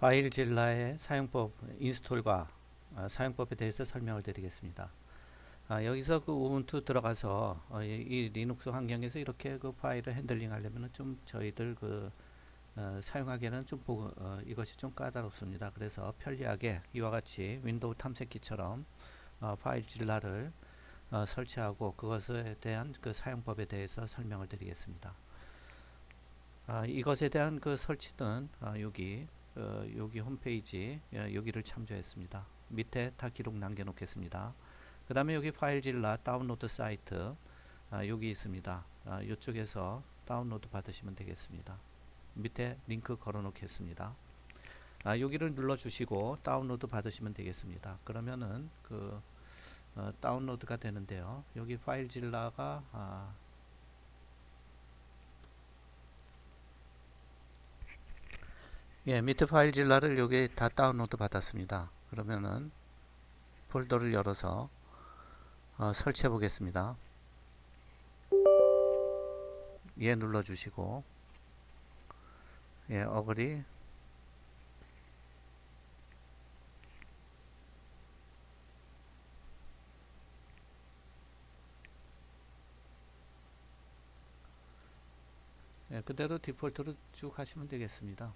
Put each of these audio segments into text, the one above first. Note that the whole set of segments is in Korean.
파일 질라의 사용법 인스톨과 아, 사용법에 대해서 설명을 드리겠습니다. 아, 여기서 그 우분투 들어가서 어, 이, 이 리눅스 환경에서 이렇게 그 파일을 핸들링 하려면 좀 저희들 그 어, 사용하기에는 좀 보고, 어, 이것이 좀 까다롭습니다. 그래서 편리하게 이와 같이 윈도우 탐색기처럼 어, 파일 질라를 어, 설치하고 그것에 대한 그 사용법에 대해서 설명을 드리겠습니다. 아, 이것에 대한 그 설치는 아, 여기 어, 여기 홈페이지 예, 여기를 참조했습니다. 밑에 다 기록 남겨놓겠습니다. 그 다음에 여기 파일질라 다운로드 사이트 아, 여기 있습니다. 아, 이쪽에서 다운로드 받으시면 되겠습니다. 밑에 링크 걸어 놓겠습니다. 아, 여기를 눌러 주시고 다운로드 받으시면 되겠습니다. 그러면은 그 어, 다운로드가 되는데요. 여기 파일질라가 아, 예, 밑에 파일질라를 여기 다 다운로드 받았습니다. 그러면은 폴더를 열어서 어, 설치해 보겠습니다. 예 눌러 주시고 예 어그리 예, 그대로 디폴트로 쭉 하시면 되겠습니다.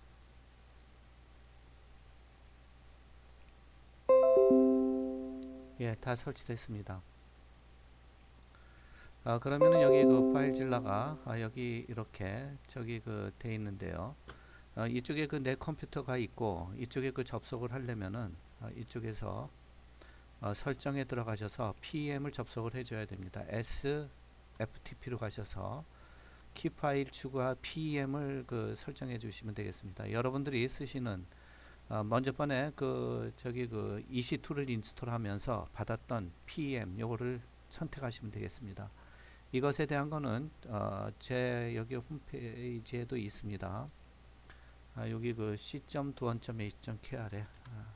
예, 다 설치됐습니다. 아, 그러면은 여기 그 파일질라가 아, 여기 이렇게 저기 그 돼 있는데요. 어, 이쪽에 그 내 컴퓨터가 있고 이쪽에 그 접속을 하려면은 어, 이쪽에서 어, 설정에 들어가셔서 PM을 접속을 해줘야 됩니다. SFTP로 가셔서 키 파일 추가 PM을 그 설정해 주시면 되겠습니다. 여러분들이 쓰시는 어, 먼저 번에 그 저기 그 EC2를 인스톨하면서 받았던 PM 요거를 선택하시면 되겠습니다. 이것에 대한 거는 어, 제 여기 홈페이지에도 있습니다. 아, 여기 그 c.두원.a.kr에 아,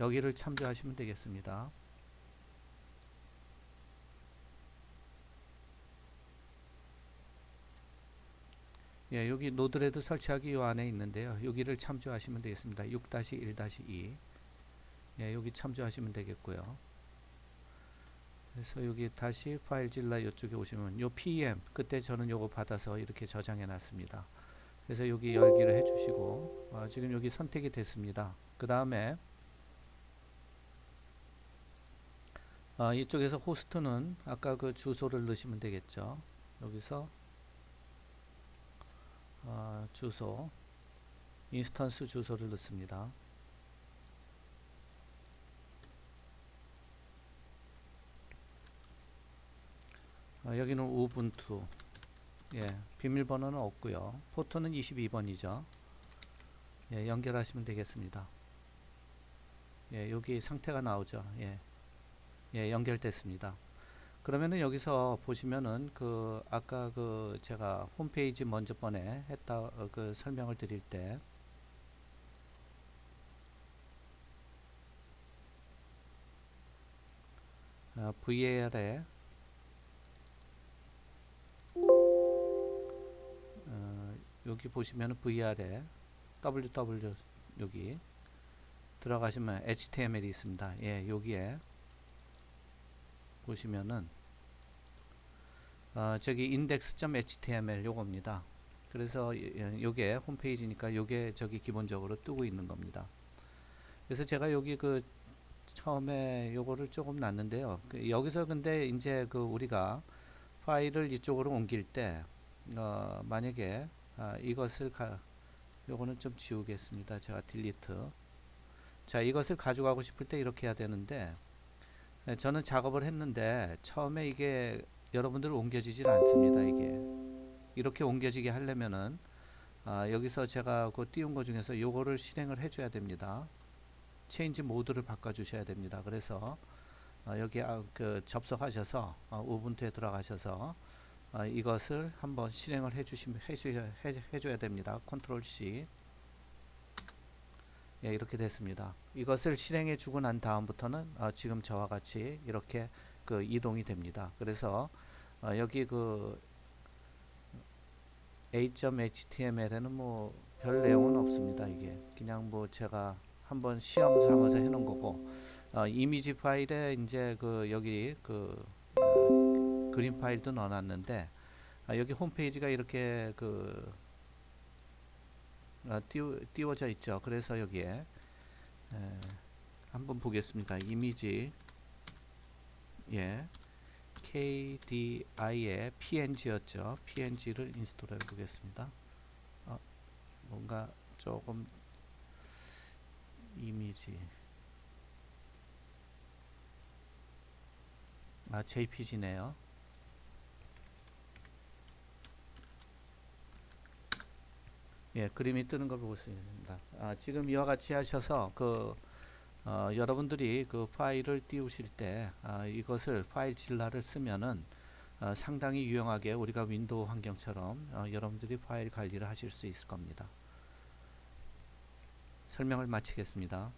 여기를 참조하시면 되겠습니다. 예, 여기 노드레드 설치하기 요 안에 있는데요. 여기를 참조하시면 되겠습니다. 6-1-2 예, 여기 참조하시면 되겠고요. 그래서 여기 다시 파일 질라 이쪽에 오시면 요 PM 그때 저는 요거 받아서 이렇게 저장해 놨습니다. 그래서 여기 열기를 해주시고 어, 지금 여기 선택이 됐습니다. 그 다음에 어, 이쪽에서 호스트는 아까 그 주소를 넣으시면 되겠죠. 여기서 어, 주소 인스턴스 주소를 넣습니다. 어, 여기는 우분투 예, 비밀번호는 없고요. 포트는 22번이죠. 예, 연결하시면 되겠습니다. 예, 여기 상태가 나오죠. 예, 예, 연결됐습니다. 그러면은 여기서 보시면은 그 아까 그 제가 홈페이지 먼저 번에 했다 어, 그 설명을 드릴 때. 어, VAR에. 어, 여기 보시면은 VR에 WW 여기 들어가시면 HTML이 있습니다. 예, 여기에 보시면은 어, 저기 index.html 요겁니다. 그래서 요게 홈페이지니까 요게 저기 기본적으로 뜨고 있는 겁니다. 그래서 제가 여기 그 처음에 요거를 조금 놨는데요. 그 여기서 근데 이제 그 우리가 파일을 이쪽으로 옮길 때 어, 만약에 아, 이것을 가, 요거는 좀 지우겠습니다. 제가 딜리트. 자, 이것을 가져가고 싶을 때 이렇게 해야 되는데 네, 저는 작업을 했는데 처음에 이게 여러분들 옮겨지질 않습니다. 이게 이렇게 옮겨지게 하려면은 아, 여기서 제가 그 띄운 것 중에서 요거를 실행을 해줘야 됩니다. 체인지 모드를 바꿔주셔야 됩니다. 그래서 아, 여기 아, 그 접속하셔서 아, 우분투에 들어가셔서 아, 이것을 한번 실행을 해주시면 해줘야, 해, 해줘야 됩니다. 컨트롤 C 예, 이렇게 됐습니다. 이것을 실행해 주고 난 다음부터는 어, 지금 저와 같이 이렇게 그 이동이 됩니다. 그래서 어, 여기 그 a.html에는 뭐 별 내용은 없습니다. 이게 그냥 뭐 제가 한번 시험 삼아서 해놓은 거고 어, 이미지 파일에 이제 그 여기 그 어, 그림 파일도 넣어놨는데 아, 여기 홈페이지가 이렇게 그 아, 띄워, 띄워져 있죠. 그래서 여기에 에, 한번 보겠습니다. 이미지 예 KDI의 PNG였죠. PNG를 인스톨해 보겠습니다. 어, 뭔가 조금 이미지 아 JPG네요. 예, 그림이 뜨는 걸 보고 있습니다. 아, 지금 이와 같이 하셔서 그 어, 여러분들이 그 파일을 띄우실 때 아, 이것을 파일 진라를 쓰면은 어, 상당히 유용하게 우리가 윈도우 환경처럼 어, 여러분들이 파일 관리를 하실 수 있을 겁니다. 설명을 마치겠습니다.